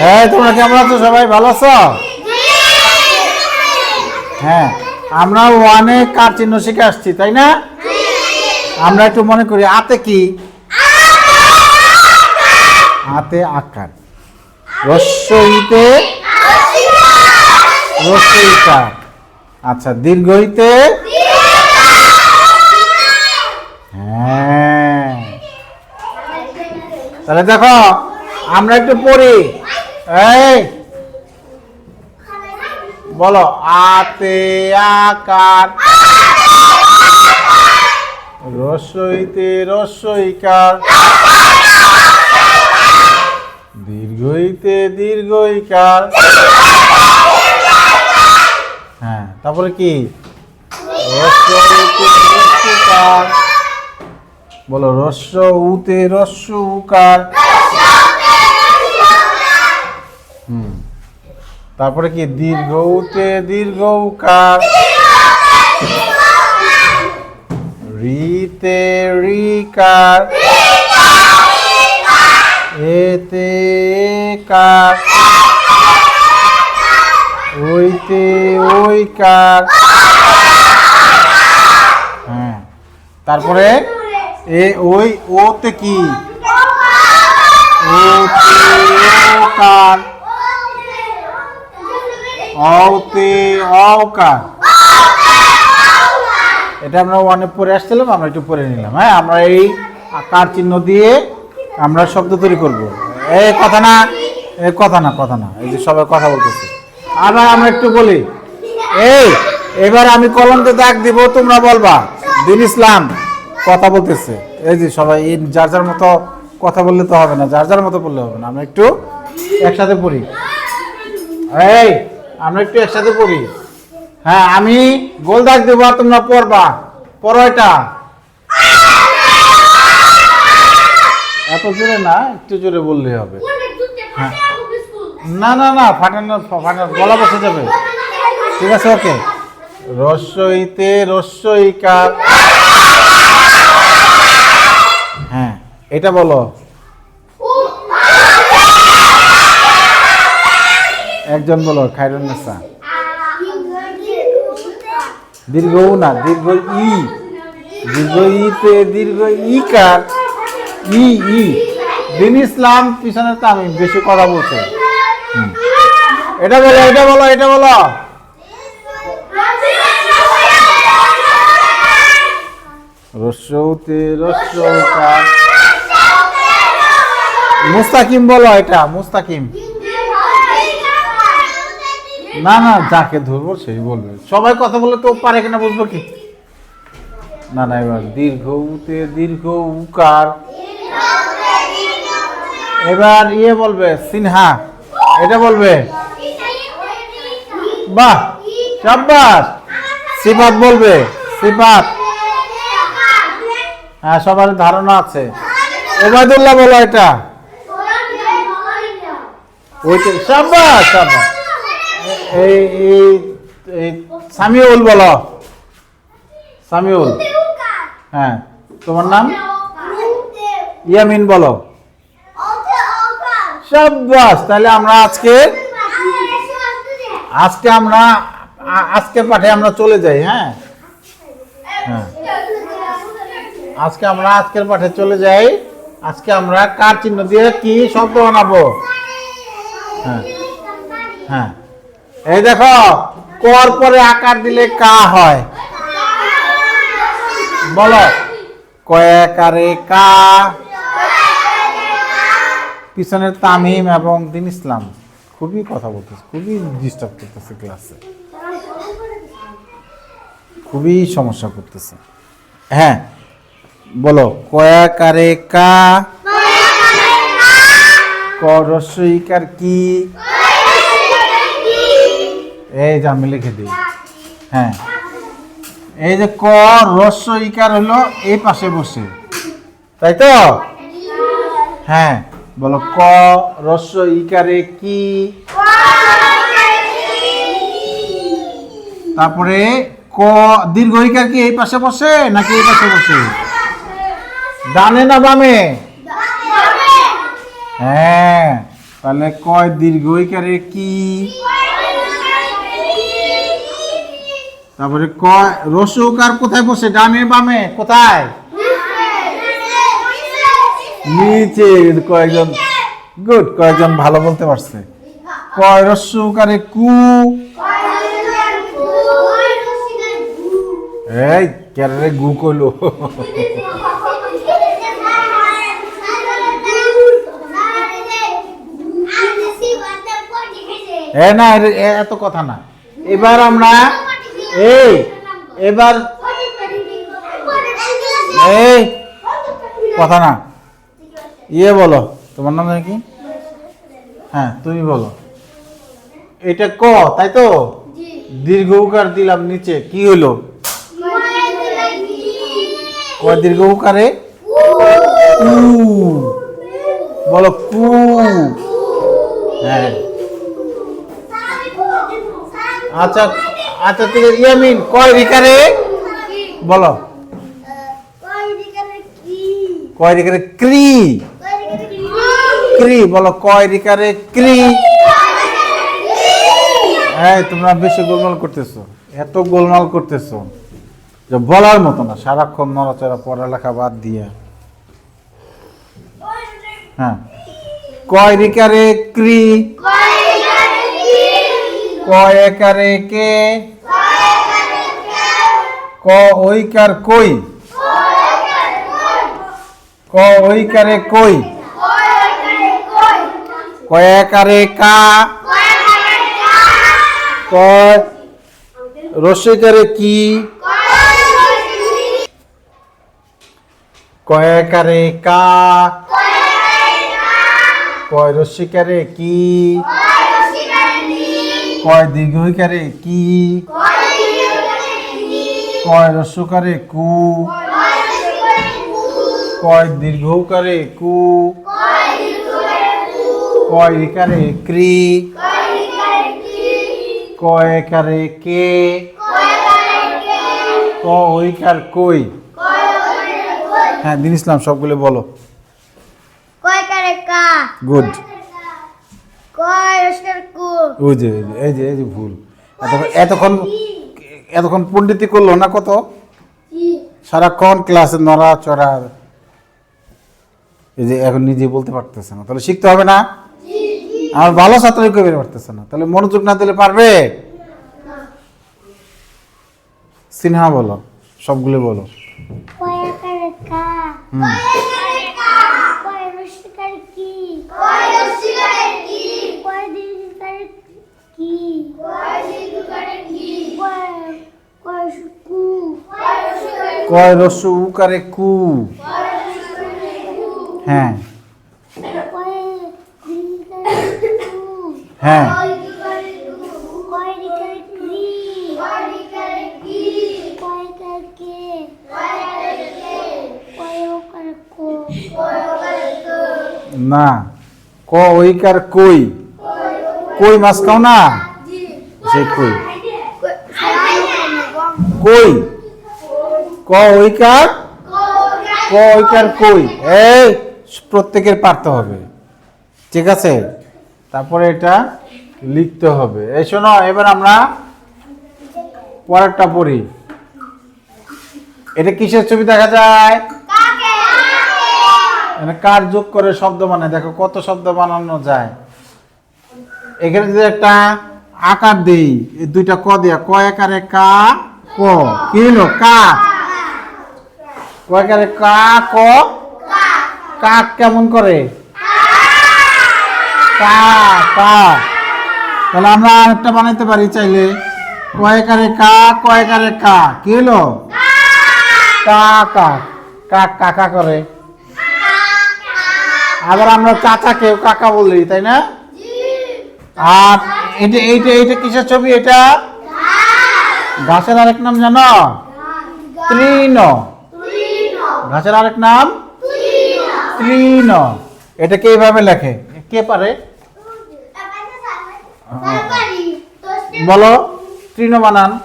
হ্যাঁ তোমরা কেমন আছো? সবাই ভালো আছো? হ্যাঁ আমরা ওয়ানে কার চিহ্ন শিখে আসছি, তাই না? আমরা একটু মনে করি, আতে কি? হাতে আকার। রস্বইতে রস্বইকার আচ্ছা দীর্ঘইতে হ্যাঁ। তাহলে দেখো, আমরা একটু পড়ি। এই! বলো, আতে আকার। রস্বইতে রস্বইকার দীর্ঘইতে দীর্ঘইকার। হ্যাঁ তারপরে কি? বলো রস্য উতে রস্য উকার হুম তারপরে কি? দীর্ঘ উতে দীর্ঘ উকার রিতে রিকার এতে কার ওইতে ওইকার। হ্যাঁ। তারপরে এ ওই ওতে কি? ওতে ওকার। অতে অকার। এটা আমরা ওয়ানে পরে আসছিলাম, আমরা একটু পরে নিলাম। হ্যাঁ আমরা এই আকার চিহ্ন দিয়ে আমরা শব্দ তৈরি করব। এই কথা না এই কথা না কথা না, এই যে সবাই কথা বলতেছে। আবার আমরা একটু বলি, এই, এবার আমি কলমতে দাগ দিব, তোমরা বলবা, দিন ইসলাম কথা বলতেছে। এই যে সবাই, এই যার যার মতো কথা বললে তো হবে না, যার যার মতো বললে হবে না। আমরা একটু একসাথে পড়ি। এই আমরা একটু একসাথে পড়ি। হ্যাঁ আমি গোল দাগ দেবো আর তোমরা পড়বা। পড়ো এটা। এত জোরে না, একটু জোরে বললেই হবে। হ্যাঁ। না না না, ফাটানো ফাটানো, গলা বসে যাবে। ঠিক আছে, ওকে। রস্যইতে রস্যইকার। হ্যাঁ এটা বলো। একজন বলো খাইরুন্নেসা দীর্ঘ উ না, দীর্ঘ ই। দীর্ঘ ইতে দীর্ঘ ই কার? ই ই। দিন ইসলাম পিছনে তো আমি বেশি কথা বলছে। এটা বলো এটা বলো এটা বলো। রস্যতে রস্যকার মুস্তাকিম বলো এটা, মুস্তাকিম। না না, যাকে ধরবো সেই বলবে। সবাই কথা বলে তো পারে কিনা বুঝব কি? না না, এবার দীর্ঘ উতে দীর্ঘ উকার। এবার ইয়ে বলবে, সিনহা। এটা বলবে, বাহ, সাব্বাস। সিফাত বলবে, সিফাত। হ্যাঁ সবার ধারণা আছে। ওবায়দুল্লাহ বলো এটা। ওইটা, সাব্বাস সাব্বাস। এই এই সামিউল বলো। সামিউল। হ্যাঁ তোমার নাম? ইয়ামিন বলো। সাব্বাস, তাহলে আমরা আজকে আজকে আমরা আ- আজকের পাঠে আমরা চলে যাই হ্যাঁ? হ্যাঁ। আজকে আমরা আজকের পাঠে চলে যাই। আজকে আমরা কার চিহ্ন দিয়ে কি শব্দ বানাবো? হ্যাঁ। হ্যাঁ। এই দেখো, কর পরে আকার দিলে কা হয়। বলো কয়াকারে কা? পিছনের তামিম এবং দিন ইসলাম। খুবই কথা বলতেছে, খুবই ডিস্টার্ব করতেছে ক্লাসে খুবই সমস্যা করতেছে। হ্যাঁ বলো কয়াকারে কা? করসইকার কি? এই যে আমি লিখে দিই। হ্যাঁ। এই যে ক, রস্য ইকার হলো এই পাশে বসে। তাই তো? হ্যাঁ বলো ক, রস্য ইকারে কি? তারপরে ক, দীর্ঘ ইকার কি এই পাশে বসে নাকি এই পাশে বসে? ডানে না বামে? হ্যাঁ তাহলে কয় দীর্ঘ ইকারে কি? তারপরে কয় রসুকার কোথায় বসে? ডানে বামে, কোথায়? নিচে। কয়েকজন গুড কয়েকজন ভালো বলতে পারছে? কয় রস্যকারে কু? এই ক্যারে গু কইলো? এ না এত কথা না। এবার আমরা এই এবার এই কথা না। ইয়ে বলো তোমার নাম জানি কি? হ্যাঁ তুমি বলো। এটা ক তাই তো? দীর্ঘ উকার দিলাম নিচে কি হলো ক দীর্ঘ উকারে? কু বলো কু। হ্যাঁ। আচ্ছা আচ্ছা ঠিক আছে ইয়ামিন কয় রিকারে? বলো। কয় রিকারে ক্রি? ক্রি বলো কয় রিকারে ক্রি? এই তোমরা বেশি গোলমাল করতেছো এত গোলমাল করতেছো যে বলার মতো না সারাক্ষণ নড়াচড়া পড়ালেখা বাদ দিয়ে। হ্যাঁ। কয় রিকারে ক্রি? কয় একারে কে ক ওইকার কই ক ওইকারে কই কয় একারে কা কয় রসিকারে কি কয় একারে কা কয় রসিকারে কি কয় দীর্ঘইকারে কি? কয় রস্যকারে কু? কয় দীর্ঘকারে কু? কয় ইকারে ক্রি কয় একারে কে? ক ওইকার কই? হ্যাঁ দিন ইসলাম সবগুলো বলো। কয় কারে কা? গুড। ওই যে এই যে, এই যে ভুল। এতক্ষণ এতক্ষণ পণ্ডিতি করল না কত? সারাক্ষণ ক্লাসে নড়া চড়া এই যে এখন নিজে বলতে পারতেছে না। তাহলে শিখতে হবে না? আমার ভালো ছাত্রই কবে পারতেছে না। তাহলে মনোযোগ না দিলে পারবে? সিনহা বলো সবগুলো বলো। হুম কয় রসকার কি কয় রসকার কি কয় দীর্ঘকার কি কয় দীর্ঘকার কি কয় কয় সুকু কয় রসকার কয় রস্য উকারে কু হ্যাঁ কয় দীর্ঘকার কু হ্যাঁ কয় দীর্ঘকার কি কয় দীর্ঘকার কি কয় কার কে কয় কার কে কয় ওকার কো? কয় ওকার কো না। ক ওইকার কই? কই মাছ খাও না? সে কই? কই? ক ওইকার ক কই? এই প্রত্যেকের পারতে হবে। ঠিক আছে? তারপরে এটা লিখতে হবে। এই শোনো এবার আমরা পরেরটা পড়ি। এটা কিসের ছবি দেখা যায়? মানে কার যোগ করে শব্দ মানে দেখো কত শব্দ বানানো যায়। এখানে যদি একটা আকার দেই এই দুইটা ক দিয়া ক একারে কা ক। কি হলো? কা। ক একারে কা, ক? কাক কেমন করে? কা কা। তাহলে আমরা একটা বানাইতে পারি চাইলে। ক একারে কা ক একারে কা? কি হলো? কা কা। কাক কাকা করে। আবার আমরা চাচাকেও কাকা বলি তাই না? আর এটা, এইটা এইটা কিসের ছবি এটা? ঘাসের আরেক নাম জানো? তৃণ। ঘাসের আরেক নাম? তৃণ। এটাকে এইভাবে লেখে? কে পারে? বলো তৃণ বানান।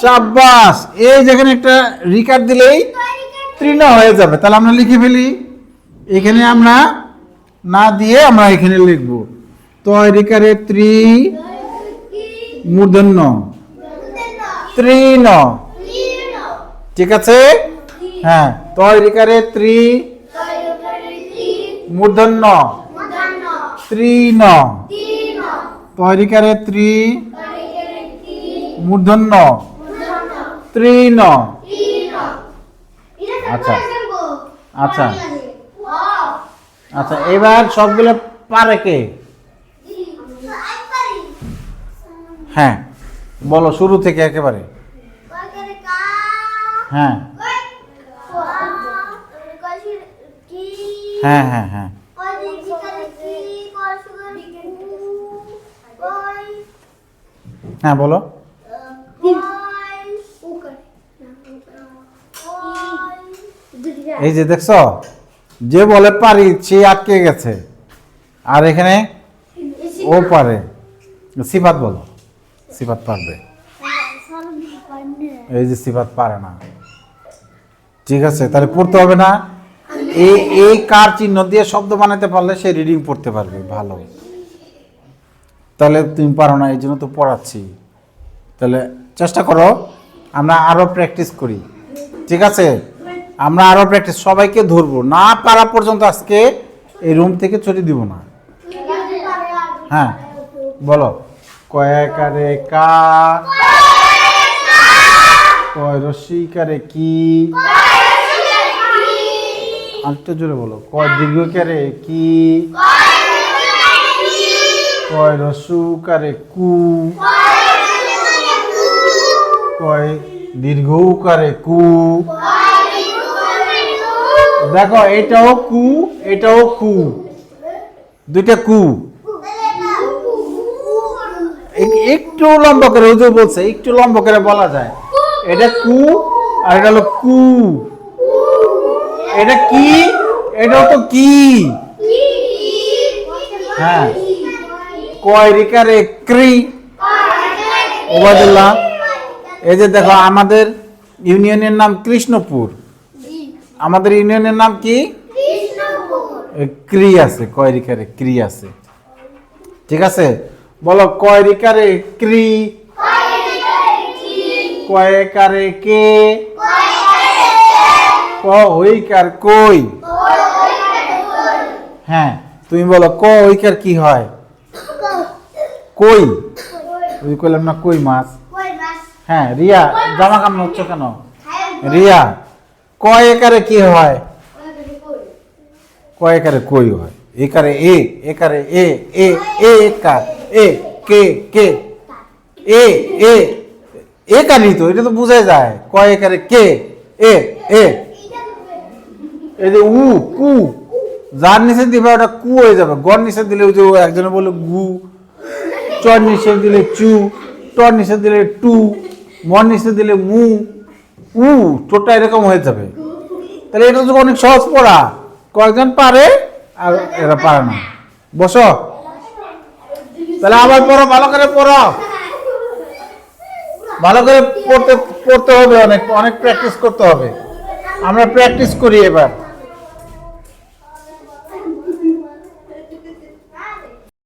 সাব্বাস। এই যেখানে একটা রিকার দিলেই তৃণ হয়ে যাবে। তাহলে আমরা লিখে ফেলি। এখানে আমরা না দিয়ে আমরা এখানে লিখব। তয়রিকারে ত্রি মূর্ধন্য। ত্রিন। ঠিক আছে? হ্যাঁ তয়রিকারে ত্রি। মূর্ধন্য। ত্রিন। তয়রিকারে ত্রি। মূর্ধন্য। ত্রিন। আচ্ছা। আচ্ছা। আচ্ছা এবার সবগুলো পারে কে? হ্যাঁ। বলো, শুরু থেকে একেবারে। হ্যাঁ। হ্যাঁ হ্যাঁ হ্যাঁ। হ্যাঁ বলো। এই যে দেখছ, যে বলে পারি, সে আটকে গেছে। আর এখানে ও পারে। সিফাত বলো। সিফাত পারবে? এই যে সিফাত পারে না। ঠিক আছে তাহলে পড়তে হবে না। এই এই কার চিহ্ন দিয়ে শব্দ বানাতে পারলে সে রিডিং পড়তে পারবে ভালো। তাহলে তুমি পারো না এই জন্য তো পড়াচ্ছি। তাহলে চেষ্টা করো আমরা আরও প্র্যাকটিস করি। ঠিক আছে? আমরা আরও প্র্যাকটিস সবাইকে ধরবো। না পারা পর্যন্ত আজকে এই রুম থেকে ছুটি দিব না। হ্যাঁ বলো। কয়াকারে কা। কয় রসিকারে কি। আরেকটা জোরে বলো। কয় দীর্ঘকারে কি। কয় রসুকারে কু। কয় দীর্ঘ দীর্ঘকারে কু। দেখো, এটাও কু এটাও কু। দুইটা কু। একটু লম্বা করে হুজুর বলছে একটু লম্বা করে বলা যায়। এটা কু আর এটা হলো কু। এটা কি? এটা তো কি? হ্যাঁ। কয় রিকারে ক্রি? ওবায়দুল্লাহ এই যে দেখো আমাদের ইউনিয়নের নাম কৃষ্ণপুর। আমাদের ইউনিয়নের নাম কি? ক্রি আছে কয় রিকারে ক্রি আছে। ঠিক আছে? বলো, কয় রিকারে ক্রি কয় কারে কে? ক হইকার কই? হ্যাঁ তুমি বলো, ক হইকার কি হয়? কই? ওই কইলাম না, কই মাছ? হ্যাঁ রিয়া, জামা কামড় হচ্ছে কেন? রিয়া, কয় একারে কি হয়? কয় একারে কই হয়? একারে এ একারে এ এ এ, একার। এ, কে কে? এ এ একারই তো, এটা তো বোঝা যায়। কয় একারে কে? এ এ। এই যে উ, কু। যার নিচে দিবে ওটা কু হয়ে যাবে। গড় নিচে দিলে ওই যে একজনে বলে গু। চর নিচে দিলে চু। টর নিচে দিলে টু। মর নিচে দিলে মু। উ, টোটা এরকম হয়ে যাবে। তাহলে এটা তো অনেক সহজ পড়া। কয়েকজন পারে? আর এরা পারে না। বসো। তাহলে আবার পড়ো, ভালো করে পড়ো। ভালো করে পড়তে পড়তে হবে অনেক অনেক প্র্যাকটিস করতে হবে। আমরা প্র্যাকটিস করি এবার।